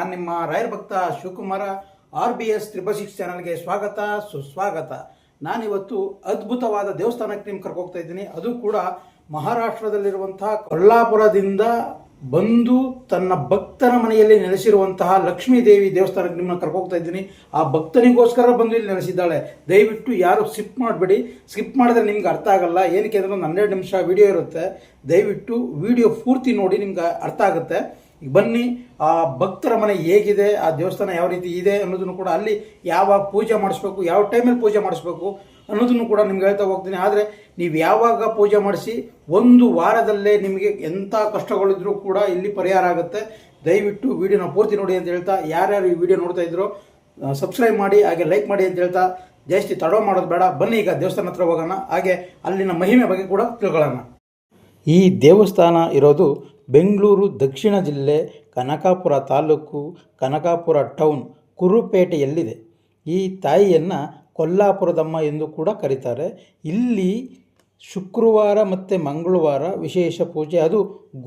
ನಾನು ನಿಮ್ಮ ರಾಯರ್ ಭಕ್ತ Shivakumara R B S triple six ಚಾನಲ್ಗೆ ಸ್ವಾಗತ, ಸುಸ್ವಾಗತ. ನಾನಿವತ್ತು ಅದ್ಭುತವಾದ ದೇವಸ್ಥಾನಕ್ಕೆ ನಿಮ್ಗೆ ಕರ್ಕೋಗ್ತಾ ಇದ್ದೀನಿ. ಅದು ಕೂಡ ಮಹಾರಾಷ್ಟ್ರದಲ್ಲಿರುವಂತಹ ಕೊಲ್ಲಾಪುರದಿಂದ ಬಂದು ತನ್ನ ಭಕ್ತನ ಮನೆಯಲ್ಲಿ ನೆಲೆಸಿರುವಂತಹ ಲಕ್ಷ್ಮೀ ದೇವಿ ದೇವಸ್ಥಾನಕ್ಕೆ ನಿಮ್ಮನ್ನ ಕರ್ಕೋಗ್ತಾ ಇದ್ದೀನಿ. ಆ ಭಕ್ತನಿಗೋಸ್ಕರ ಬಂದು ಇಲ್ಲಿ ನೆಲೆಸಿದ್ದಾಳೆ. ದಯವಿಟ್ಟು ಯಾರು ಸ್ಕಿಪ್ ಮಾಡಬೇಡಿ. ಸ್ಕಿಪ್ ಮಾಡಿದ್ರೆ ನಿಮ್ಗೆ ಅರ್ಥ ಆಗಲ್ಲ. ಏನಕ್ಕೆ ಅಂದ್ರೆ ಒಂದು ಹನ್ನೆರಡು ನಿಮಿಷ ವಿಡಿಯೋ ಇರುತ್ತೆ. ದಯವಿಟ್ಟು ವಿಡಿಯೋ ಪೂರ್ತಿ ನೋಡಿ, ನಿಮ್ಗೆ ಅರ್ಥ ಆಗುತ್ತೆ. ಈಗ ಬನ್ನಿ, ಆ ಭಕ್ತರ ಮನೆ ಹೇಗಿದೆ, ಆ ದೇವಸ್ಥಾನ ಯಾವ ರೀತಿ ಇದೆ ಅನ್ನೋದನ್ನು ಕೂಡ ಅಲ್ಲಿ ಯಾವಾಗ ಪೂಜೆ ಮಾಡಿಸ್ಬೇಕು, ಯಾವ ಟೈಮಲ್ಲಿ ಪೂಜೆ ಮಾಡಿಸ್ಬೇಕು ಅನ್ನೋದನ್ನು ಕೂಡ ನಿಮ್ಗೆ ಹೇಳ್ತಾ ಹೋಗ್ತೀನಿ. ಆದರೆ ನೀವು ಯಾವಾಗ ಪೂಜೆ ಮಾಡಿಸಿ ಒಂದು ವಾರದಲ್ಲೇ ನಿಮಗೆ ಎಂಥ ಕಷ್ಟಗಳಿದ್ರೂ ಕೂಡ ಇಲ್ಲಿ ಪರಿಹಾರ ಆಗುತ್ತೆ. ದಯವಿಟ್ಟು ವಿಡಿಯೋನ ಪೂರ್ತಿ ನೋಡಿ ಅಂತ ಹೇಳ್ತಾ, ಯಾರ್ಯಾರು ಈ ವಿಡಿಯೋ ನೋಡ್ತಾ ಇದ್ರು ಸಬ್ಸ್ಕ್ರೈಬ್ ಮಾಡಿ, ಹಾಗೆ ಲೈಕ್ ಮಾಡಿ ಅಂತ ಹೇಳ್ತಾ ಜಾಸ್ತಿ ತಡೋ ಮಾಡೋದು ಬೇಡ. ಬನ್ನಿ ಈಗ ದೇವಸ್ಥಾನ ಹತ್ರ ಹೋಗೋಣ, ಹಾಗೆ ಅಲ್ಲಿನ ಮಹಿಮೆ ಬಗ್ಗೆ ಕೂಡ ತಿಳ್ಕೊಳ್ಳೋಣ. ಈ ದೇವಸ್ಥಾನ ಇರೋದು ಬೆಂಗಳೂರು ದಕ್ಷಿಣ ಜಿಲ್ಲೆ ಕನಕಾಪುರ ತಾಲೂಕು ಕನಕಾಪುರ ಟೌನ್ ಕುರುಪೇಟೆಯಲ್ಲಿದೆ. ಈ ತಾಯಿಯನ್ನು ಕೊಲ್ಲಾಪುರದಮ್ಮ ಎಂದು ಕೂಡ ಕರೀತಾರೆ. ಇಲ್ಲಿ ಶುಕ್ರವಾರ ಮತ್ತು ಮಂಗಳವಾರ ವಿಶೇಷ ಪೂಜೆ. ಅದು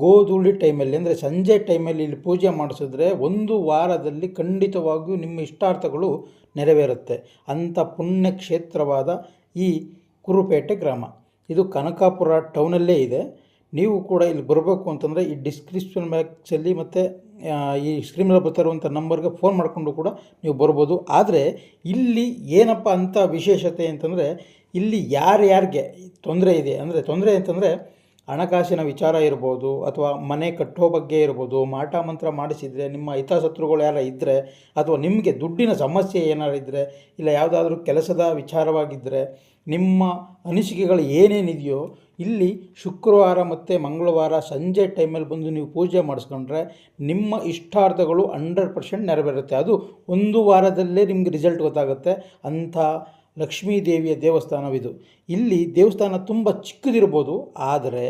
ಗೋಧೂಳಿ ಟೈಮಲ್ಲಿ ಅಂದರೆ ಸಂಜೆ ಟೈಮಲ್ಲಿ ಇಲ್ಲಿ ಪೂಜೆ ಮಾಡಿಸಿದ್ರೆ ಒಂದು ವಾರದಲ್ಲಿ ಖಂಡಿತವಾಗಿಯೂ ನಿಮ್ಮ ಇಷ್ಟಾರ್ಥಗಳು ನೆರವೇರುತ್ತೆ. ಅಂಥ ಪುಣ್ಯ ಕ್ಷೇತ್ರವಾದ ಈ ಕುರುಪೇಟೆ ಗ್ರಾಮ. ಇದು ಕನಕಾಪುರ ಟೌನಲ್ಲೇ ಇದೆ. ನೀವು ಕೂಡ ಇಲ್ಲಿ ಬರಬೇಕು ಅಂತಂದರೆ ಈ ಡಿಸ್ಕ್ರಿಪ್ಷನ್ ಬಾಕ್ಸಲ್ಲಿ ಮತ್ತು ಈ ಸ್ಕ್ರೀನಲ್ಲಿ ಮೇಲೆ ನಂಬರ್ಗೆ ಫೋನ್ ಮಾಡಿಕೊಂಡು ಕೂಡ ನೀವು ಬರ್ಬೋದು. ಆದರೆ ಇಲ್ಲಿ ಏನಪ್ಪ ಅಂತ ವಿಶೇಷತೆ ಅಂತಂದರೆ ಇಲ್ಲಿ ಯಾರ್ಯಾರಿಗೆ ತೊಂದರೆ ಇದೆ, ಅಂದರೆ ತೊಂದರೆ ಅಂತಂದರೆ ಹಣಕಾಸಿನ ವಿಚಾರ ಇರ್ಬೋದು ಅಥವಾ ಮನೆ ಕಟ್ಟೋ ಬಗ್ಗೆ ಇರ್ಬೋದು, ಮಾಟ ಮಂತ್ರ ಮಾಡಿಸಿದರೆ, ನಿಮ್ಮ ಹಿತಾಸತ್ರುಗಳು ಯಾರು ಇದ್ದರೆ ಅಥವಾ ನಿಮಗೆ ದುಡ್ಡಿನ ಸಮಸ್ಯೆ ಏನಾರು ಇದ್ದರೆ ಇಲ್ಲ ಯಾವುದಾದ್ರೂ ಕೆಲಸದ ವಿಚಾರವಾಗಿದ್ದರೆ ನಿಮ್ಮ ಅನಿಸಿಕೆಗಳು ಏನೇನಿದೆಯೋ, ಇಲ್ಲಿ ಶುಕ್ರವಾರ ಮತ್ತು ಮಂಗಳವಾರ ಸಂಜೆ ಟೈಮಲ್ಲಿ ಬಂದು ನೀವು ಪೂಜೆ ಮಾಡಿಸ್ಕೊಂಡ್ರೆ ನಿಮ್ಮ ಇಷ್ಟಾರ್ಥಗಳು ಹಂಡ್ರೆಡ್ ಪರ್ಸೆಂಟ್ ನೆರವೇರುತ್ತೆ. ಅದು ಒಂದು ವಾರದಲ್ಲೇ ನಿಮಗೆ ರಿಸಲ್ಟ್ ಗೊತ್ತಾಗುತ್ತೆ. ಅಂಥ ಲಕ್ಷ್ಮೀ ದೇವಿಯ ದೇವಸ್ಥಾನವಿದು. ಇಲ್ಲಿ ದೇವಸ್ಥಾನ ತುಂಬ ಚಿಕ್ಕದಿರ್ಬೋದು, ಆದರೆ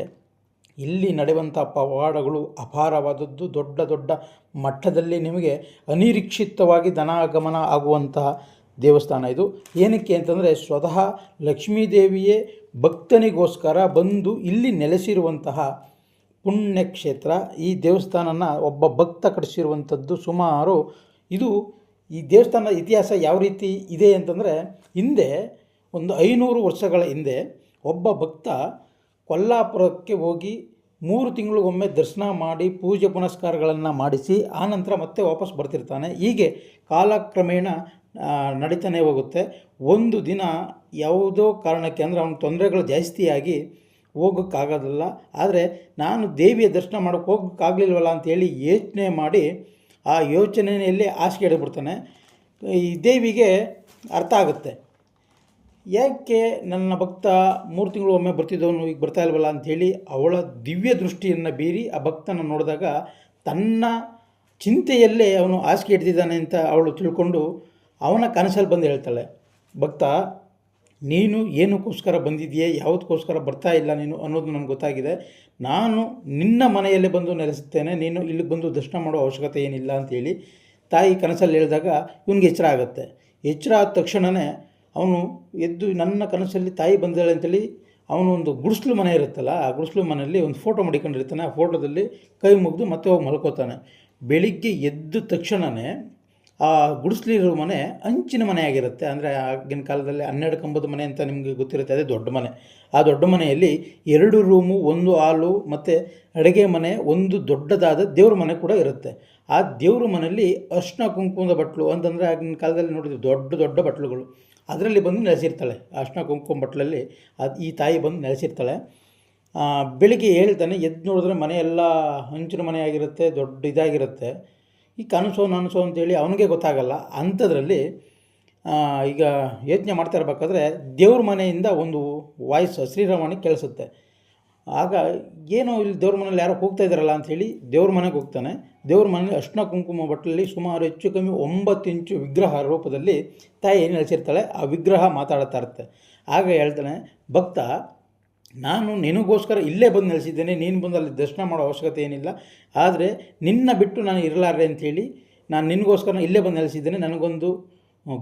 ಇಲ್ಲಿ ನಡೆಯುವಂಥ ಪವಾಡಗಳು ಅಪಾರವಾದದ್ದು. ದೊಡ್ಡ ದೊಡ್ಡ ಮಟ್ಟದಲ್ಲಿ ನಿಮಗೆ ಅನಿರೀಕ್ಷಿತವಾಗಿ ಧನಾಗಮನ ಆಗುವಂತಹ ದೇವಸ್ಥಾನ ಇದು. ಏನಕ್ಕೆ ಅಂತಂದರೆ ಸ್ವತಃ ಲಕ್ಷ್ಮೀ ದೇವಿಯೇ ಭಕ್ತನಿಗೋಸ್ಕರ ಬಂದು ಇಲ್ಲಿ ನೆಲೆಸಿರುವಂತಹ ಪುಣ್ಯಕ್ಷೇತ್ರ. ಈ ದೇವಸ್ಥಾನನ ಒಬ್ಬ ಭಕ್ತ ಕಟ್ಟಿಸಿರುವಂಥದ್ದು ಸುಮಾರು ಇದು ಈ ದೇವಸ್ಥಾನದ ಇತಿಹಾಸ ಯಾವ ರೀತಿ ಇದೆ ಅಂತಂದರೆ, ಹಿಂದೆ ಒಂದು ಐನೂರು ವರ್ಷಗಳ ಹಿಂದೆ ಒಬ್ಬ ಭಕ್ತ ಕೊಲ್ಲಾಪುರಕ್ಕೆ ಹೋಗಿ ಮೂರು ತಿಂಗಳಿಗೊಮ್ಮೆ ದರ್ಶನ ಮಾಡಿ ಪೂಜೆ ಪುನಸ್ಕಾರಗಳನ್ನು ಮಾಡಿಸಿ ಆನಂತರ ಮತ್ತೆ ವಾಪಸ್ ಬರ್ತಿರ್ತಾನೆ. ಹೀಗೆ ಕಾಲಕ್ರಮೇಣ ನಡೀತಾನೇ ಹೋಗುತ್ತೆ. ಒಂದು ದಿನ ಯಾವುದೋ ಕಾರಣಕ್ಕೆ, ಅಂದರೆ ಅವನ ತೊಂದರೆಗಳು ಜಾಸ್ತಿಯಾಗಿ ಹೋಗೋಕ್ಕಾಗೋದಿಲ್ಲ. ಆದರೆ ನಾನು ದೇವಿಯ ದರ್ಶನ ಮಾಡೋಕ್ಕೆ ಹೋಗೋಕ್ಕಾಗಲಿಲ್ವಲ್ಲ ಅಂತೇಳಿ ಯೋಚನೆ ಮಾಡಿ ಆ ಯೋಚನೆಯಲ್ಲಿ ಹಾಸಿಗೆ ಹಿಡಿದ್ಬಿಡ್ತಾನೆ. ಈ ದೇವಿಗೆ ಅರ್ಥ ಆಗುತ್ತೆ. ಯಾಕೆ ನನ್ನ ಭಕ್ತ ಮೂರು ತಿಂಗಳು ಒಮ್ಮೆ ಬರ್ತಿದ್ದವನು ಈಗ ಬರ್ತಾ ಇಲ್ವಲ್ಲ ಅಂಥೇಳಿ ಅವಳ ದಿವ್ಯ ದೃಷ್ಟಿಯನ್ನು ಬೀರಿ ಆ ಭಕ್ತನ ನೋಡಿದಾಗ ತನ್ನ ಚಿಂತೆಯಲ್ಲೇ ಅವನು ಹಾಸಿಗೆ ಹಿಡ್ದಿದ್ದಾನೆ ಅಂತ ಅವಳು ತಿಳ್ಕೊಂಡು ಅವನ ಕನಸಲ್ಲಿ ಬಂದು ಹೇಳ್ತಾಳೆ, ಭಕ್ತ ನೀನು ಏನಕ್ಕೋಸ್ಕರ ಬಂದಿದೆಯೇ ಯಾವುದಕ್ಕೋಸ್ಕರ ಬರ್ತಾ ಇಲ್ಲ ನೀನು ಅನ್ನೋದು ನನಗೆ ಗೊತ್ತಾಗಿದೆ. ನಾನು ನಿನ್ನ ಮನೆಯಲ್ಲೇ ಬಂದು ನೆಲೆಸುತ್ತೇನೆ. ನೀನು ಇಲ್ಲಿಗೆ ಬಂದು ದರ್ಶನ ಮಾಡೋ ಅವಶ್ಯಕತೆ ಏನಿಲ್ಲ ಅಂತೇಳಿ ತಾಯಿ ಕನಸಲ್ಲಿ ಹೇಳಿದಾಗ ಇವನಿಗೆ ಎಚ್ಚರ ಆಗುತ್ತೆ. ಎಚ್ಚರ ಆದ ತಕ್ಷಣವೇ ಅವನು ಎದ್ದು ನನ್ನ ಕನಸಲ್ಲಿ ತಾಯಿ ಬಂದಿದ್ದಾಳೆ ಅಂತೇಳಿ ಅವನು ಒಂದು ಗುಡಿಸ್ಲು ಮನೆ ಇರುತ್ತಲ್ಲ, ಆ ಗುಡಿಸ್ಲು ಮನೆಯಲ್ಲಿ ಒಂದು ಫೋಟೋ ಮಡಿಕೊಂಡಿರ್ತಾನೆ. ಆ ಫೋಟೋದಲ್ಲಿ ಕೈ ಮುಗಿದು ಮತ್ತೆ ಹೋಗಿ ಮಲ್ಕೋತಾನೆ. ಬೆಳಿಗ್ಗೆ ಎದ್ದ ತಕ್ಷಣವೇ ಆ ಗುಡಿಸ್ಲಿರೋ ಮನೆ ಹಂಚಿನ ಮನೆಯಾಗಿರುತ್ತೆ. ಅಂದರೆ ಆಗಿನ ಕಾಲದಲ್ಲಿ ಹನ್ನೆರಡು ಕಂಬದ ಮನೆ ಅಂತ ನಿಮಗೆ ಗೊತ್ತಿರುತ್ತೆ. ಅದೇ ದೊಡ್ಡ ಮನೆ. ಆ ದೊಡ್ಡ ಮನೆಯಲ್ಲಿ ಎರಡು ರೂಮು, ಒಂದು ಹಾಲು ಮತ್ತು ಅಡುಗೆ ಮನೆ, ಒಂದು ದೊಡ್ಡದಾದ ದೇವ್ರ ಮನೆ ಕೂಡ ಇರುತ್ತೆ. ಆ ದೇವ್ರ ಮನೆಯಲ್ಲಿ ಅರ್ಶಿನ, ಕುಂಕುಮದ ಬಟ್ಲು ಅಂತಂದರೆ ಆಗಿನ ಕಾಲದಲ್ಲಿ ನೋಡಿದ್ವಿ, ದೊಡ್ಡ ದೊಡ್ಡ ಬಟ್ಲುಗಳು. ಅದರಲ್ಲಿ ಬಂದು ನೆಲೆಸಿರ್ತಾಳೆ ಅರ್ಶಿನ, ಕುಂಕುಮ ಬಟ್ಲಲ್ಲಿ. ಅದು ಈ ತಾಯಿ ಬಂದು ನೆಲೆಸಿರ್ತಾಳೆ. ಬೆಳಿಗ್ಗೆ ಹೇಳ್ತಾನೆ, ಎದ್ದು ನೋಡಿದ್ರೆ ಮನೆಯೆಲ್ಲ ಹಂಚಿನ ಮನೆಯಾಗಿರುತ್ತೆ, ದೊಡ್ಡ ಇದಾಗಿರುತ್ತೆ. ಈ ಕನಸು ನನಸು ಅಂತೇಳಿ ಅವನಿಗೆ ಗೊತ್ತಾಗಲ್ಲ. ಅಂಥದ್ರಲ್ಲಿ ಈಗ ಯೋಚನೆ ಮಾಡ್ತಾ ಇರಬೇಕಾದ್ರೆ ದೇವ್ರ ಮನೆಯಿಂದ ಒಂದು ವಾಯ್ಸ್ ಶ್ರೀರಾಮನಿಗೆ ಕೇಳಿಸುತ್ತೆ. ಆಗ ಏನೋ ಇಲ್ಲಿ ದೇವ್ರ ಮನೇಲಿ ಯಾರೋ ಹೋಗ್ತಾ ಇದ್ದಾರಲ್ಲ ಅಂಥೇಳಿ ದೇವ್ರ ಮನೆಗೆ ಹೋಗ್ತಾನೆ. ದೇವ್ರ ಮನೇಲಿ ಅರ್ಶಿನ ಕುಂಕುಮ ಬಟ್ಟಲಲ್ಲಿ ಸುಮಾರು ಹೆಚ್ಚು ಕಮ್ಮಿ ಒಂಬತ್ತು ಇಂಚು ವಿಗ್ರಹ ರೂಪದಲ್ಲಿ ತಾಯಿ ಏನು ನೆಲೆಸಿರ್ತಾಳೆ ಆ ವಿಗ್ರಹ ಮಾತಾಡ್ತಾ ಇರುತ್ತೆ. ಆಗ ಹೇಳ್ತಾನೆ, ಭಕ್ತ ನಾನು ನಿನಗೋಸ್ಕರ ಇಲ್ಲೇ ಬಂದು ನೆಲೆಸಿದ್ದೇನೆ, ನೀನು ಬಂದು ಅಲ್ಲಿ ದರ್ಶನ ಮಾಡೋ ಅವಶ್ಯಕತೆ ಏನಿಲ್ಲ. ಆದರೆ ನಿನ್ನ ಬಿಟ್ಟು ನಾನು ಇರಲಾರೆ ಅಂಥೇಳಿ ನಾನು ನಿನಗೋಸ್ಕರ ಇಲ್ಲೇ ಬಂದು ನೆಲೆಸಿದ್ದೇನೆ. ನನಗೊಂದು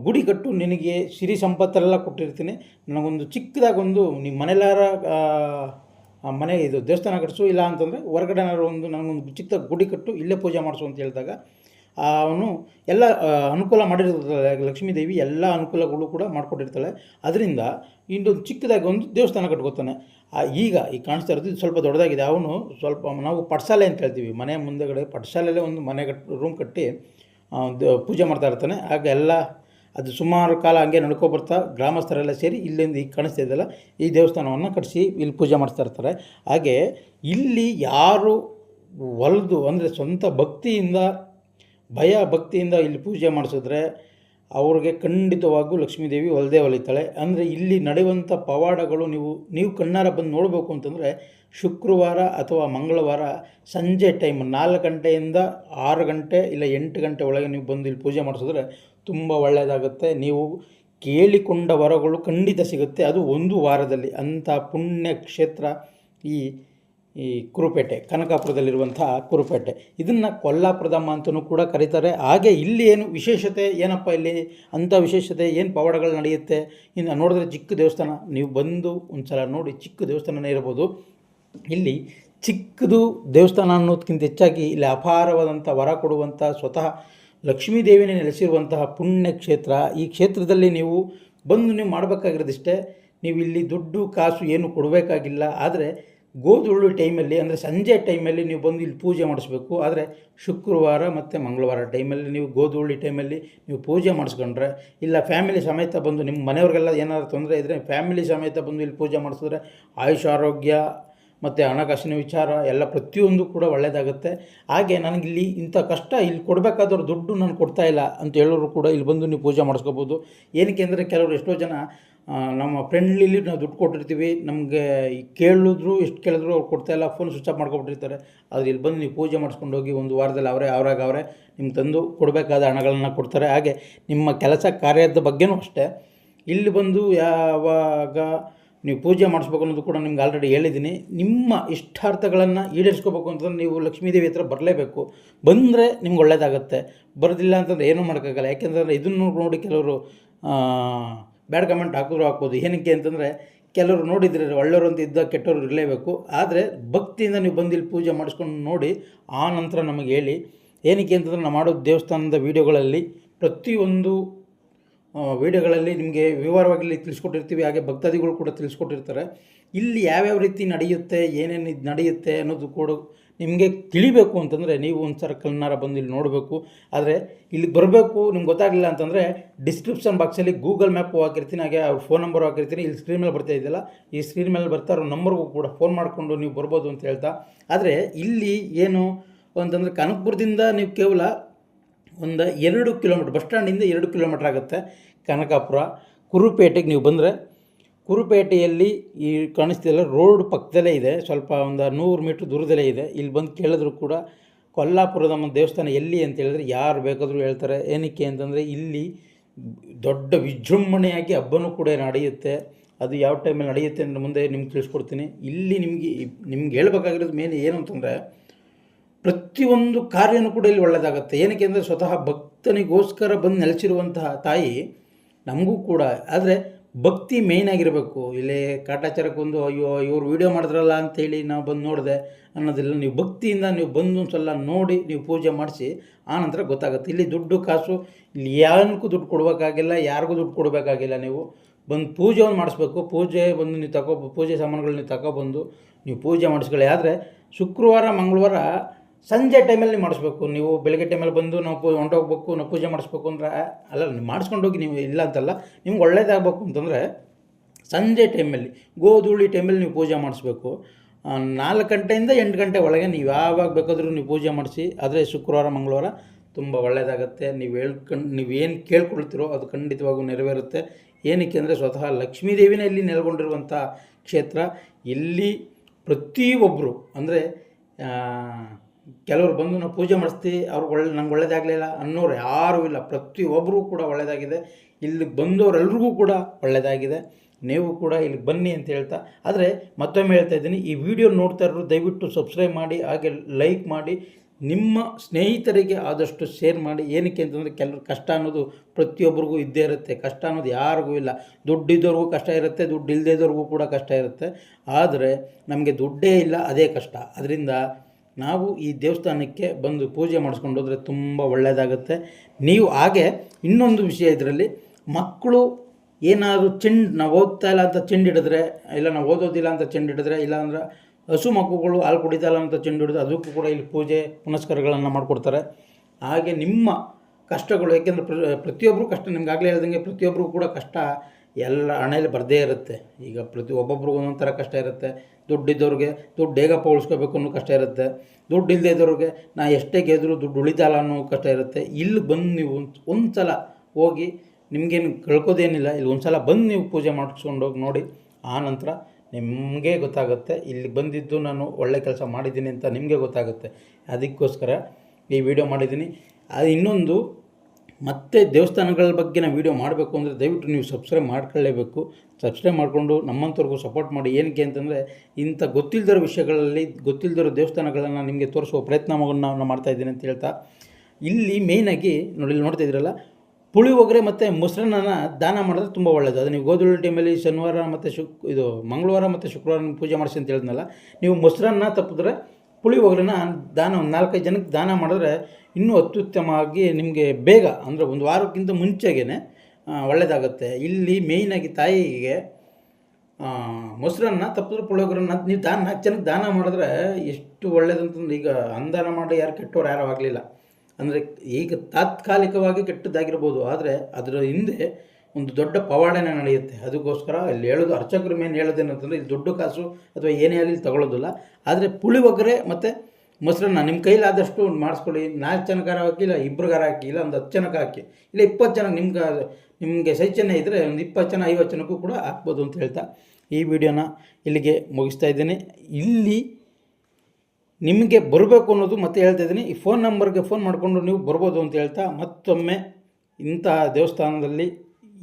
ಗುಡಿ ಕಟ್ಟು ನಿನಗೆ ಸಿರಿ ಸಂಪತ್ತೆಲ್ಲ ಕೊಟ್ಟಿರ್ತೀನಿ. ನನಗೊಂದು ಚಿಕ್ಕದಾಗೊಂದು ನಿಮ್ಮ ಆ ಮನೆ ಇದು ದೇವಸ್ಥಾನ ಕಟ್ಟಿಸು ಇಲ್ಲ ಅಂತಂದರೆ ಹೊರಗಡೆ ಏನಾದ್ರು ಒಂದು ನನಗೊಂದು ಚಿಕ್ಕ ಗುಡಿ ಕಟ್ಟು ಇಲ್ಲೇ ಪೂಜೆ ಮಾಡಿಸು ಅಂತ ಹೇಳಿದಾಗ, ಅವನು ಎಲ್ಲ ಅನುಕೂಲ ಮಾಡಿರ್ತಾಳೆ. ಲಕ್ಷ್ಮೀ ದೇವಿ ಎಲ್ಲ ಅನುಕೂಲಗಳು ಕೂಡ ಮಾಡಿಕೊಟ್ಟಿರ್ತಾಳೆ. ಅದರಿಂದ ಇನ್ನೊಂದು ಚಿಕ್ಕದಾಗಿ ಒಂದು ದೇವಸ್ಥಾನ ಕಟ್ಕೋತಾನೆ. ಈಗ ಈ ಕಾಣಿಸ್ತಾ ಇರೋದು ಸ್ವಲ್ಪ ದೊಡ್ಡದಾಗಿದೆ. ಅವನು ಸ್ವಲ್ಪ ನಾವು ಪಟ್ಸಾಲೆ ಅಂತ ಹೇಳ್ತೀವಿ. ಮನೆ ಮುಂದೆಗಡೆ ಪಟ್ಸಾಲೆಯಲ್ಲೇ ಒಂದು ಮನೆ ಕಟ್ ರೂಮ್ ಕಟ್ಟಿ ಪೂಜೆ ಮಾಡ್ತಾ ಇರ್ತಾನೆ. ಆಗ ಎಲ್ಲ ಅದು ಸುಮಾರು ಕಾಲ ಹಂಗೆ ನಡ್ಕೊ ಬರ್ತಾ ಗ್ರಾಮಸ್ಥರೆಲ್ಲ ಸೇರಿ ಇಲ್ಲಿಂದ ಈಗ ಕಾಣಿಸ್ತಾ ಇದ್ದಲ್ಲ ಈ ದೇವಸ್ಥಾನವನ್ನು ಕಟ್ಟಿಸಿ ಇಲ್ಲಿ ಪೂಜೆ ಮಾಡಿಸ್ತಾ ಇರ್ತಾರೆ. ಹಾಗೆ ಇಲ್ಲಿ ಯಾರು ಒಲಿದು ಅಂದರೆ ಸ್ವಂತ ಭಕ್ತಿಯಿಂದ, ಭಯ ಭಕ್ತಿಯಿಂದ ಇಲ್ಲಿ ಪೂಜೆ ಮಾಡಿಸಿದ್ರೆ ಅವ್ರಿಗೆ ಖಂಡಿತವಾಗೂ ಲಕ್ಷ್ಮೀದೇವಿ ಹೊಲದೇ ಹೊಲಿತಾಳೆ ಅಂದರೆ ಇಲ್ಲಿ ನಡೆಯುವಂಥ ಪವಾಡಗಳು ನೀವು ನೀವು ಕಣ್ಣಾರ ಬಂದು ನೋಡಬೇಕು ಅಂತಂದರೆ ಶುಕ್ರವಾರ ಅಥವಾ ಮಂಗಳವಾರ ಸಂಜೆ ಟೈಮ್ ನಾಲ್ಕು ಗಂಟೆಯಿಂದ ಆರು ಗಂಟೆ ಇಲ್ಲ ಎಂಟು ಗಂಟೆ ಒಳಗೆ ನೀವು ಬಂದು ಇಲ್ಲಿ ಪೂಜೆ ಮಾಡಿಸಿದ್ರೆ ತುಂಬ ಒಳ್ಳೆಯದಾಗುತ್ತೆ. ನೀವು ಕೇಳಿಕೊಂಡ ವರಗಳು ಖಂಡಿತ ಸಿಗುತ್ತೆ. ಅದು ಒಂದು ವಾರದಲ್ಲಿ. ಅಂಥ ಪುಣ್ಯ ಕ್ಷೇತ್ರ ಈ ಈ ಕುರುಪೇಟೆ ಕನಕಾಪುರದಲ್ಲಿರುವಂಥ ಕುರುಪೇಟೆ. ಇದನ್ನು ಕೊಲ್ಲಾಪುರದಮ್ಮ ಅಂತಲೂ ಕೂಡ ಕರೀತಾರೆ. ಹಾಗೆ ಇಲ್ಲಿ ಏನು ವಿಶೇಷತೆ, ಏನಪ್ಪ ಇಲ್ಲಿ ಅಂಥ ವಿಶೇಷತೆ, ಏನು ಪವಾಡಗಳು ನಡೆಯುತ್ತೆ? ಇನ್ನು ನೋಡಿದ್ರೆ ಚಿಕ್ಕ ದೇವಸ್ಥಾನ. ನೀವು ಬಂದು ಒಂದು ಸಲ ನೋಡಿ ಚಿಕ್ಕ ದೇವಸ್ಥಾನನೇ ಇರ್ಬೋದು. ಇಲ್ಲಿ ಚಿಕ್ಕದು ದೇವಸ್ಥಾನ ಅನ್ನೋದಕ್ಕಿಂತ ಹೆಚ್ಚಾಗಿ ಇಲ್ಲಿ ಅಪಾರವಾದಂಥ ವರ ಕೊಡುವಂಥ ಸ್ವತಃ ಲಕ್ಷ್ಮೀ ದೇವಿನೇ ನೆಲೆಸಿರುವಂತಹ ಪುಣ್ಯ ಕ್ಷೇತ್ರ. ಈ ಕ್ಷೇತ್ರದಲ್ಲಿ ನೀವು ಬಂದು ನೀವು ಮಾಡಬೇಕಾಗಿರೋದಿಷ್ಟೇ. ನೀವು ಇಲ್ಲಿ ದುಡ್ಡು, ಕಾಸು ಏನು ಕೊಡಬೇಕಾಗಿಲ್ಲ. ಆದರೆ ಗೋಧುಳು ಟೈಮಲ್ಲಿ ಅಂದರೆ ಸಂಜೆ ಟೈಮಲ್ಲಿ ನೀವು ಬಂದು ಇಲ್ಲಿ ಪೂಜೆ ಮಾಡಿಸ್ಬೇಕು. ಆದರೆ ಶುಕ್ರವಾರ ಮತ್ತು ಮಂಗಳವಾರ ಟೈಮಲ್ಲಿ ನೀವು ಗೋಧುಳ್ಳಿ ಟೈಮಲ್ಲಿ ನೀವು ಪೂಜೆ ಮಾಡಿಸ್ಕೊಂಡ್ರೆ, ಇಲ್ಲ ಫ್ಯಾಮಿಲಿ ಸಮೇತ ಬಂದು ನಿಮ್ಮ ಮನೆಯವ್ರಿಗೆಲ್ಲ ಏನಾದರೂ ತೊಂದರೆ ಇದ್ದರೆ ಫ್ಯಾಮಿಲಿ ಸಮೇತ ಬಂದು ಇಲ್ಲಿ ಪೂಜೆ ಮಾಡಿಸಿದ್ರೆ ಆಯುಷ್ ಆರೋಗ್ಯ ಮತ್ತು ಹಣಕಾಸಿನ ವಿಚಾರ ಎಲ್ಲ ಪ್ರತಿಯೊಂದು ಕೂಡ ಒಳ್ಳೆಯದಾಗುತ್ತೆ ಹಾಗೆ ನನಗಿಲ್ಲಿ ಇಂಥ ಕಷ್ಟ ಇಲ್ಲಿ ಕೊಡಬೇಕಾದವ್ರು ದುಡ್ಡು ನಾನು ಕೊಡ್ತಾ ಇಲ್ಲ ಅಂತ ಹೇಳೋರು ಕೂಡ ಇಲ್ಲಿ ಬಂದು ನೀವು ಪೂಜೆ ಮಾಡಿಸ್ಕೋಬೋದು. ಏನಕ್ಕೆ ಅಂದರೆ ಕೆಲವರು ಎಷ್ಟೋ ಜನ ನಮ್ಮ ಫ್ರೆಂಡ್ಲಿಲಿ ನಾವು ದುಡ್ಡು ಕೊಟ್ಟಿರ್ತೀವಿ. ನಮಗೆ ಕೇಳಿದ್ರು ಎಷ್ಟು ಕೇಳಿದ್ರು ಅವ್ರು ಕೊಡ್ತಾಯಿಲ್ಲ ಫೋನ್ ಸ್ವಿಚ್ ಆಫ್ ಮಾಡ್ಕೊಬಿಟ್ಟಿರ್ತಾರೆ. ಆದರೆ ಇಲ್ಲಿ ಬಂದು ನೀವು ಪೂಜೆ ಮಾಡಿಸ್ಕೊಂಡು ಹೋಗಿ ಒಂದು ವಾರದಲ್ಲಿ ಅವರೇ, ಅವ್ರಾಗ ಅವರೇ ನಿಮ್ಗೆ ತಂದು ಕೊಡಬೇಕಾದ ಹಣಗಳನ್ನ ಕೊಡ್ತಾರೆ. ಹಾಗೆ ನಿಮ್ಮ ಕೆಲಸ ಕಾರ್ಯದ ಬಗ್ಗೆನೂ ಅಷ್ಟೇ. ಇಲ್ಲಿ ಬಂದು ಯಾವಾಗ ನೀವು ಪೂಜೆ ಮಾಡಿಸ್ಬೇಕು ಅನ್ನೋದು ಕೂಡ ನಿಮ್ಗೆ ಆಲ್ರೆಡಿ ಹೇಳಿದ್ದೀನಿ. ನಿಮ್ಮ ಇಷ್ಟಾರ್ಥಗಳನ್ನು ಈಡೇರಿಸ್ಕೋಬೇಕು ಅಂತಂದ್ರೆ ನೀವು ಲಕ್ಷ್ಮೀದೇವಿ ಹತ್ರ ಬರಲೇಬೇಕು. ಬಂದರೆ ನಿಮ್ಗೆ ಒಳ್ಳೇದಾಗುತ್ತೆ. ಬರೋದಿಲ್ಲ ಅಂತಂದ್ರೆ ಏನೂ ಮಾಡೋಕ್ಕಾಗಲ್ಲ. ಯಾಕೆಂದ್ರೆ ಇದನ್ನು ನೋಡಿ ಕೆಲವರು ಬ್ಯಾಡ್ ಕಮೆಂಟ್ ಹಾಕಿದ್ರು ಹಾಕ್ಬೋದು. ಏನಕ್ಕೆ ಅಂತಂದರೆ ಕೆಲವರು ನೋಡಿದರೆ ಒಳ್ಳೆಯವರು ಅಂತ ಇದ್ದ ಕೆಟ್ಟವರು ಇರಲೇಬೇಕು. ಆದರೆ ಭಕ್ತಿಯಿಂದ ನೀವು ಬಂದು ಇಲ್ಲಿ ಪೂಜೆ ಮಾಡಿಸ್ಕೊಂಡು ನೋಡಿ ಆ ನಂತರ ನಮಗೆ ಹೇಳಿ. ಏನಕ್ಕೆ ಅಂತಂದರೆ ನಾವು ಮಾಡೋ ದೇವಸ್ಥಾನದ ವೀಡಿಯೋಗಳಲ್ಲಿ ಪ್ರತಿಯೊಂದು ವೀಡಿಯೋಗಳಲ್ಲಿ ನಿಮಗೆ ವಿವರವಾಗಿ ತಿಳಿಸ್ಕೊಟ್ಟಿರ್ತೀವಿ. ಹಾಗೆ ಭಕ್ತಾದಿಗಳು ಕೂಡ ತಿಳಿಸ್ಕೊಟ್ಟಿರ್ತಾರೆ. ಇಲ್ಲಿ ಯಾವ್ಯಾವ ರೀತಿ ನಡೆಯುತ್ತೆ, ಏನೇನು ಇದು ನಡೆಯುತ್ತೆ ಅನ್ನೋದು ಕೂಡ ನಿಮಗೆ ತಿಳಿಬೇಕು ಅಂತಂದರೆ ನೀವು ಒಂದು ಸರ್ಕಲ್ನಾರ ಕಲ್ನಾರ ಬಂದು ಇಲ್ಲಿ ನೋಡಬೇಕು. ಆದರೆ ಇಲ್ಲಿ ಬರಬೇಕು, ನಿಮ್ಗೆ ಗೊತ್ತಾಗಲಿಲ್ಲ ಅಂತಂದರೆ ಡಿಸ್ಕ್ರಿಪ್ಷನ್ ಬಾಕ್ಸಲ್ಲಿ ಗೂಗಲ್ ಮ್ಯಾಪ್ ಹಾಕಿರ್ತೀನಿ, ಹಾಗೆ ಅವ್ರ ಫೋನ್ ನಂಬರ್ ಹಾಕಿರ್ತೀನಿ. ಇಲ್ಲಿ ಸ್ಕ್ರೀನ್ ಮೇಲೆ ಬರ್ತಾ ಇದೆಯಲ್ಲ, ಈ ಸ್ಕ್ರೀನ್ ಮೇಲೆ ಬರ್ತಾ ಇರೋ ನಂಬರ್ಗೂ ಕೂಡ ಫೋನ್ ಮಾಡಿಕೊಂಡು ನೀವು ಬರ್ಬೋದು ಅಂತ ಹೇಳ್ತಾ. ಆದರೆ ಇಲ್ಲಿ ಏನು ಅಂತಂದರೆ ಕನಕಪುರದಿಂದ ನೀವು ಕೇವಲ ಒಂದು ಎರಡು ಕಿಲೋಮೀಟ್ರ್ ಬಸ್ ಸ್ಟ್ಯಾಂಡಿಂದ ಎರಡು ಕಿಲೋಮೀಟ್ರ್ ಆಗುತ್ತೆ ಕನಕಾಪುರ. ಕುರುಪೇಟೆಗೆ ನೀವು ಬಂದರೆ ಕುರುಪೇಟೆಯಲ್ಲಿ ಈ ಕಾಣಿಸ್ತಿಲ್ಲ, ರೋಡ್ ಪಕ್ಕದಲ್ಲೇ ಇದೆ, ಸ್ವಲ್ಪ ಒಂದು ನೂರು ಮೀಟ್ರ್ ದೂರದಲ್ಲೇ ಇದೆ. ಇಲ್ಲಿ ಬಂದು ಕೇಳಿದ್ರು ಕೂಡ ಕೊಲ್ಲಾಪುರದ ಒಂದು ದೇವಸ್ಥಾನ ಎಲ್ಲಿ ಅಂತ ಹೇಳಿದ್ರೆ ಯಾರು ಬೇಕಾದರೂ ಹೇಳ್ತಾರೆ. ಏನಕ್ಕೆ ಅಂತಂದರೆ ಇಲ್ಲಿ ದೊಡ್ಡ ವಿಜೃಂಭಣೆಯಾಗಿ ಹಬ್ಬನೂ ಕೂಡ ನಡೆಯುತ್ತೆ. ಅದು ಯಾವ ಟೈಮಲ್ಲಿ ನಡೆಯುತ್ತೆ ಅಂತ ಮುಂದೆ ನಿಮ್ಗೆ ತಿಳಿಸ್ಕೊಡ್ತೀನಿ. ಇಲ್ಲಿ ನಿಮಗೆ ನಿಮ್ಗೆ ಹೇಳ್ಬೇಕಾಗಿರೋದು ಮೇನ್ ಏನು ಅಂತಂದರೆ ಪ್ರತಿಯೊಂದು ಕಾರ್ಯನೂ ಕೂಡ ಇಲ್ಲಿ ಒಳ್ಳೆಯದಾಗುತ್ತೆ ಏನಕ್ಕೆ ಅಂದರೆ ಸ್ವತಃ ಭಕ್ತನಿಗೋಸ್ಕರ ಬಂದು ನೆಲೆಸಿರುವಂತಹ ತಾಯಿ ನಮಗೂ ಕೂಡ. ಆದರೆ ಭಕ್ತಿ ಮೇಯ್ನ್ ಆಗಿರಬೇಕು. ಇಲ್ಲಿ ಕಾಟಾಚಾರಕ್ಕೊಂದು ಅಯ್ಯೋ, ಇವ್ರು ವೀಡಿಯೋ ಮಾಡಿದ್ರಲ್ಲ ಅಂತೇಳಿ ನಾವು ಬಂದು ನೋಡಿದೆ ಅನ್ನೋದಿಲ್ಲ. ನೀವು ಭಕ್ತಿಯಿಂದ ನೀವು ಬಂದು ಸಲ ನೋಡಿ ನೀವು ಪೂಜೆ ಮಾಡಿಸಿ ಆನಂತರ ಗೊತ್ತಾಗುತ್ತೆ. ಇಲ್ಲಿ ದುಡ್ಡು, ಕಾಸು, ಇಲ್ಲಿ ಯಾರಕ್ಕೂ ದುಡ್ಡು ಕೊಡಬೇಕಾಗಿಲ್ಲ, ಯಾರಿಗೂ ದುಡ್ಡು ಕೊಡಬೇಕಾಗಿಲ್ಲ ನೀವು. ಬಂದು ಪೂಜೆ ಒಂದು ಮಾಡಿಸ್ಬೇಕು. ಪೂಜೆ ಬಂದು ನೀವು ತಗೋ ಪೂಜೆ ಸಾಮಾನುಗಳು ನೀವು ತಗೊಬಂದು ನೀವು ಪೂಜೆ ಮಾಡಿಸ್ಕೊಳ್ಳಿ. ಆದರೆ ಶುಕ್ರವಾರ, ಮಂಗಳವಾರ ಸಂಜೆ ಟೈಮಲ್ಲಿ ಮಾಡಿಸ್ಬೇಕು. ನೀವು ಬೆಳಗ್ಗೆ ಟೈಮಲ್ಲಿ ಬಂದು ನಾವು ಪೂ, ಹೊಂಟೋಗ್ಬೇಕು, ನಾವು ಪೂಜೆ ಮಾಡಿಸ್ಬೇಕು ಅಂದ್ರೆ ಅಲ್ಲ, ನೀವು ಮಾಡಿಸ್ಕೊಂಡು ಹೋಗಿ ನೀವು ಇಲ್ಲ ಅಂತಲ್ಲ, ನಿಮ್ಗೆ ಒಳ್ಳೇದಾಗಬೇಕು ಅಂತಂದರೆ, ಸಂಜೆ ಟೈಮಲ್ಲಿ, ಗೋಧೂಳಿ ಟೈಮಲ್ಲಿ ನೀವು ಪೂಜೆ ಮಾಡಿಸ್ಬೇಕು. ನಾಲ್ಕು ಗಂಟೆಯಿಂದ ಎಂಟು ಗಂಟೆ ಒಳಗೆ ನೀವು ಯಾವಾಗ ಬೇಕಾದರೂ ನೀವು ಪೂಜೆ ಮಾಡಿಸಿ, ಆದರೆ ಶುಕ್ರವಾರ, ಮಂಗಳವಾರ ತುಂಬ ಒಳ್ಳೆಯದಾಗತ್ತೆ ನೀವು ಹೇಳ್ಕೊಂಡು ನೀವೇನು ಕೇಳ್ಕೊಳ್ತೀರೋ ಅದು ಖಂಡಿತವಾಗೂ ನೆರವೇರುತ್ತೆ. ಏನಕ್ಕೆ ಅಂದರೆ ಸ್ವತಃ ಲಕ್ಷ್ಮೀದೇವಿನೇ ಇಲ್ಲಿ ನೆಲೆಗೊಂಡಿರುವಂಥ ಕ್ಷೇತ್ರ. ಇಲ್ಲಿ ಪ್ರತಿಯೊಬ್ಬರು ಅಂದರೆ ಕೆಲವರು ಬಂದು ನಾವು ಪೂಜೆ ಮಾಡಿಸ್ತೀವಿ ಅವ್ರಿಗೆ ಒಳ್ಳೆ, ನಂಗೆ ಒಳ್ಳೇದಾಗಲಿಲ್ಲ ಅನ್ನೋರು ಯಾರೂ ಇಲ್ಲ. ಪ್ರತಿಯೊಬ್ಬರೂ ಕೂಡ ಒಳ್ಳೆಯದಾಗಿದೆ ಇಲ್ಲಿ ಬಂದವರೆಲ್ರಿಗೂ ಕೂಡ ಒಳ್ಳೆಯದಾಗಿದೆ ನೀವು ಕೂಡ ಇಲ್ಲಿ ಬನ್ನಿ ಅಂತ ಹೇಳ್ತಾ. ಆದರೆ ಮತ್ತೊಮ್ಮೆ ಹೇಳ್ತಾ ಇದ್ದೀನಿ, ಈ ವಿಡಿಯೋ ನೋಡ್ತಾ ಇರೋರು ದಯವಿಟ್ಟು ಸಬ್ಸ್ಕ್ರೈಬ್ ಮಾಡಿ, ಹಾಗೆ ಲೈಕ್ ಮಾಡಿ, ನಿಮ್ಮ ಸ್ನೇಹಿತರಿಗೆ ಆದಷ್ಟು ಶೇರ್ ಮಾಡಿ. ಏನಕ್ಕೆ ಅಂತಂದರೆ ಕೆಲವರು ಕಷ್ಟ ಅನ್ನೋದು ಪ್ರತಿಯೊಬ್ಬರಿಗೂ ಇದ್ದೇ ಇರುತ್ತೆ. ಕಷ್ಟ ಅನ್ನೋದು ಯಾರಿಗೂ ಇಲ್ಲ. ದುಡ್ಡಿದ್ದವ್ರಿಗೂ ಕಷ್ಟ ಇರುತ್ತೆ, ದುಡ್ಡು ಇಲ್ಲದೇ ಇದ್ದವ್ರಿಗೂ ಕೂಡ ಕಷ್ಟ ಇರುತ್ತೆ. ಆದರೆ ನಮಗೆ ದುಡ್ಡೇ ಇಲ್ಲ, ಅದೇ ಕಷ್ಟ. ಅದರಿಂದ ನಾವು ಈ ದೇವಸ್ಥಾನಕ್ಕೆ ಬಂದು ಪೂಜೆ ಮಾಡಿಸ್ಕೊಂಡು ಹೋದರೆ ತುಂಬ ಒಳ್ಳೆಯದಾಗುತ್ತೆ ನೀವು ಹಾಗೆ ಇನ್ನೊಂದು ವಿಷಯ ಇದರಲ್ಲಿ, ಮಕ್ಕಳು ಏನಾದರೂ ಚೆಂಡು, ನಾವು ಓದ್ತಾ ಇಲ್ಲ ಅಂತ ಚೆಂಡು ಹಿಡಿದ್ರೆ, ಇಲ್ಲ ನಾವು ಓದೋದಿಲ್ಲ ಅಂತ ಚೆಂಡು ಹಿಡಿದ್ರೆ, ಇಲ್ಲ ಅಂದ್ರೆ ಹಸು ಮಕ್ಕಳು ಹಾಲು ಕುಡಿತಾ ಇಲ್ಲ ಅಂತ ಚೆಂಡು ಹಿಡಿದ್ರೆ ಅದಕ್ಕೂ ಕೂಡ ಇಲ್ಲಿ ಪೂಜೆ ಪುನಸ್ಕಾರಗಳನ್ನು ಮಾಡಿಕೊಡ್ತಾರೆ. ಹಾಗೆ ನಿಮ್ಮ ಕಷ್ಟಗಳು, ಏಕೆಂದರೆ ಪ್ರತಿಯೊಬ್ಬರು ಕಷ್ಟ, ನಿಮ್ಗೆ ಆಗಲೇ ಹೇಳ್ದಂಗೆ ಪ್ರತಿಯೊಬ್ಬರು ಕೂಡ ಕಷ್ಟ ಎಲ್ಲ ಹಣೆಯಲ್ಲಿ ಬರದೇ ಇರುತ್ತೆ. ಈಗ ಪ್ರತಿ ಒಬ್ಬೊಬ್ರಿಗೂ ಒಂದೊಂದು ಥರ ಕಷ್ಟ ಇರುತ್ತೆ. ದುಡ್ಡಿದ್ದವ್ರಿಗೆ ದುಡ್ಡು ಹೇಗಪ್ಪ ಉಳಿಸ್ಕೋಬೇಕು ಅನ್ನೋ ಕಷ್ಟ ಇರುತ್ತೆ. ದುಡ್ಡು ಇಲ್ಲದೆ ಇದ್ದವ್ರಿಗೆ ನಾ ಎಷ್ಟೇ ಗೆದ್ರು ದುಡ್ಡು ಉಳಿತಾಲ ಅನ್ನೋ ಕಷ್ಟ ಇರುತ್ತೆ. ಇಲ್ಲಿ ಬಂದು ನೀವು ಒಂದು ಸಲ ಹೋಗಿ ನಿಮಗೇನು ಕಳ್ಕೋದೇನಿಲ್ಲ. ಇಲ್ಲಿ ಒಂದು ಸಲ ಬಂದು ನೀವು ಪೂಜೆ ಮಾಡಿಸ್ಕೊಂಡು ಹೋಗಿ ನೋಡಿ. ಆ ನಂತರ ನಿಮಗೆ ಗೊತ್ತಾಗುತ್ತೆ. ಇಲ್ಲಿ ಬಂದಿದ್ದು ನಾನು ಒಳ್ಳೆ ಕೆಲಸ ಮಾಡಿದ್ದೀನಿ ಅಂತ ನಿಮಗೆ ಗೊತ್ತಾಗುತ್ತೆ. ಅದಕ್ಕೋಸ್ಕರ ಈ ವಿಡಿಯೋ ಮಾಡಿದ್ದೀನಿ. ಅದು ಇನ್ನೊಂದು ಮತ್ತೆ ದೇವಸ್ಥಾನಗಳ ಬಗ್ಗೆ ನಾವು ವೀಡಿಯೋ ಮಾಡಬೇಕು ಅಂದರೆ ದಯವಿಟ್ಟು ನೀವು ಸಬ್ಸ್ಕ್ರೈಬ್ ಮಾಡ್ಕೊಳ್ಳೇಬೇಕು. ಸಬ್ಸ್ಕ್ರೈಬ್ ಮಾಡಿಕೊಂಡು ನಮ್ಮಂಥವ್ರಿಗೂ ಸಪೋರ್ಟ್ ಮಾಡಿ. ಏನಕ್ಕೆ ಅಂತಂದರೆ ಇಂಥ ಗೊತ್ತಿಲ್ಲದಿರೋ ವಿಷಯಗಳಲ್ಲಿ ಗೊತ್ತಿಲ್ಲದಿರೋ ದೇವಸ್ಥಾನಗಳನ್ನು ನಿಮಗೆ ತೋರಿಸುವ ಪ್ರಯತ್ನವನ್ನು ನಾನು ಮಾಡ್ತಾ ಇದ್ದೀನಿ ಅಂತ ಹೇಳ್ತಾ. ಇಲ್ಲಿ ಮೇಯ್ನಾಗಿ ನೋಡಿ, ಇಲ್ಲಿ ನೋಡ್ತಾ ಇದ್ದೀರಲ್ಲ, ಪುಳಿಯೋಗರೆ ಮತ್ತು ಮೊಸರನ್ನ ದಾನ ಮಾಡಿದ್ರೆ ತುಂಬ ಒಳ್ಳೆಯದು ಅದು ನೀವು ಗೋಧುಳಿ ಟೈಮಲ್ಲಿ ಶನಿವಾರ ಮತ್ತು ಶುಕ್, ಇದು ಮಂಗಳವಾರ ಮತ್ತು ಶುಕ್ರವಾರ ಪೂಜೆ ಮಾಡಿಸಿ ಅಂತ ಹೇಳಿದ್ನಲ್ಲ, ನೀವು ಮೊಸರನ್ನ ತಪ್ಪಿದ್ರೆ ಪುಳಿಯೋಗರೆನ ದಾನ ಒಂದು ನಾಲ್ಕೈದು ಜನಕ್ಕೆ ದಾನ ಮಾಡಿದ್ರೆ ಇನ್ನೂ ಅತ್ಯುತ್ತಮವಾಗಿ ನಿಮಗೆ ಬೇಗ, ಅಂದರೆ ಒಂದು ವಾರಕ್ಕಿಂತ ಮುಂಚೆಗೇ ಒಳ್ಳೆಯದಾಗುತ್ತೆ ಇಲ್ಲಿ ಮೇಯ್ನಾಗಿ ತಾಯಿಗೆ ಮೊಸರನ್ನ ತಪ್ಪಿದ್ರೆ ಪುಳಿಯೋಗರನ್ನ ನೀವು ದಾನ ನಾಲ್ಕು ಜನಕ್ಕೆ ದಾನ ಮಾಡಿದ್ರೆ ಎಷ್ಟು ಒಳ್ಳೇದಂತಂದ್ರೆ ಈಗ ಅಂದಾನ ಮಾಡಿ ಯಾರು ಕೆಟ್ಟವ್ರು ಯಾರೂ ಆಗಲಿಲ್ಲ. ಅಂದರೆ ಈಗ ತಾತ್ಕಾಲಿಕವಾಗಿ ಕೆಟ್ಟದ್ದಾಗಿರ್ಬೋದು, ಆದರೆ ಅದರ ಹಿಂದೆ ಒಂದು ದೊಡ್ಡ ಪವಾಡನೆ ನಡೆಯುತ್ತೆ. ಅದಕ್ಕೋಸ್ಕರ ಇಲ್ಲಿ ಹೇಳೋದು, ಅರ್ಚಕರ ಮೇಲೆ ಹೇಳೋದೇನಂತಂದರೆ ಇಲ್ಲಿ ದೊಡ್ಡ ಕಾಸು ಅಥವಾ ಏನೇ ಆಗಲಿ ತಗೊಳ್ಳೋದಿಲ್ಲ ಆದರೆ ಪುಳಿಯೋಗರೆ ಮತ್ತು ಮೊಸರನ್ನ ನಿಮ್ಮ ಕೈಲಾದಷ್ಟು ಮಾಡಿಸ್ಕೊಳ್ಳಿ. ನಾಲ್ಕು ಜನಕ್ಕಾರ ಹಾಕಿ ಇಲ್ಲ ಇಬ್ಬರಿಗಾರ ಹಾಕಿ ಇಲ್ಲ, ಒಂದು ಹತ್ತು ಜನಕ್ಕೆ ಹಾಕಿ. ಇಲ್ಲ, ಇಪ್ಪತ್ತು ಜನ ನಿಮ್ಗೆ, ನಿಮಗೆ ಶೈಚನ್ಯ ಇದ್ದರೆ ಒಂದು ಇಪ್ಪತ್ತು ಜನ, ಐವತ್ತು ಜನಕ್ಕೂ ಕೂಡ ಹಾಕ್ಬೋದು ಅಂತ ಹೇಳ್ತಾ ಈ ವಿಡಿಯೋನ ಇಲ್ಲಿಗೆ ಮುಗಿಸ್ತಾ ಇದ್ದೀನಿ. ಇಲ್ಲಿ ನಿಮಗೆ ಬರಬೇಕು ಅನ್ನೋದು ಮತ್ತೆ ಹೇಳ್ತಾ ಇದ್ದೀನಿ. ಈ ಫೋನ್ ನಂಬರ್ಗೆ ಫೋನ್ ಮಾಡಿಕೊಂಡು ನೀವು ಬರ್ಬೋದು ಅಂತ ಹೇಳ್ತಾ ಮತ್ತೊಮ್ಮೆ ಇಂತಹ ದೇವಸ್ಥಾನದಲ್ಲಿ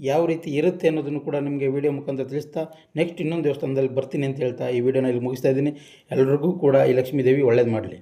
ಯಾವ ರೀತಿ ಇರುತ್ತೆ ಅನ್ನೋದನ್ನು ಕೂಡ ನಿಮಗೆ ವಿಡಿಯೋ ಮುಖಾಂತರ ತಿಳಿಸ್ತಾ ನೆಕ್ಸ್ಟ್ ಇನ್ನೊಂದು ದೇವಸ್ಥಾನದಲ್ಲಿ ಬರ್ತೀನಿ ಅಂತ ಹೇಳ್ತಾ ಈ ವಿಡಿಯೋನ ಇಲ್ಲಿ ಮುಗಿಸ್ತಾ ಇದ್ದೀನಿ. ಎಲ್ರಿಗೂ ಕೂಡ ಈ ಲಕ್ಷ್ಮೀದೇವಿ ಒಳ್ಳೇದು ಮಾಡಲಿ.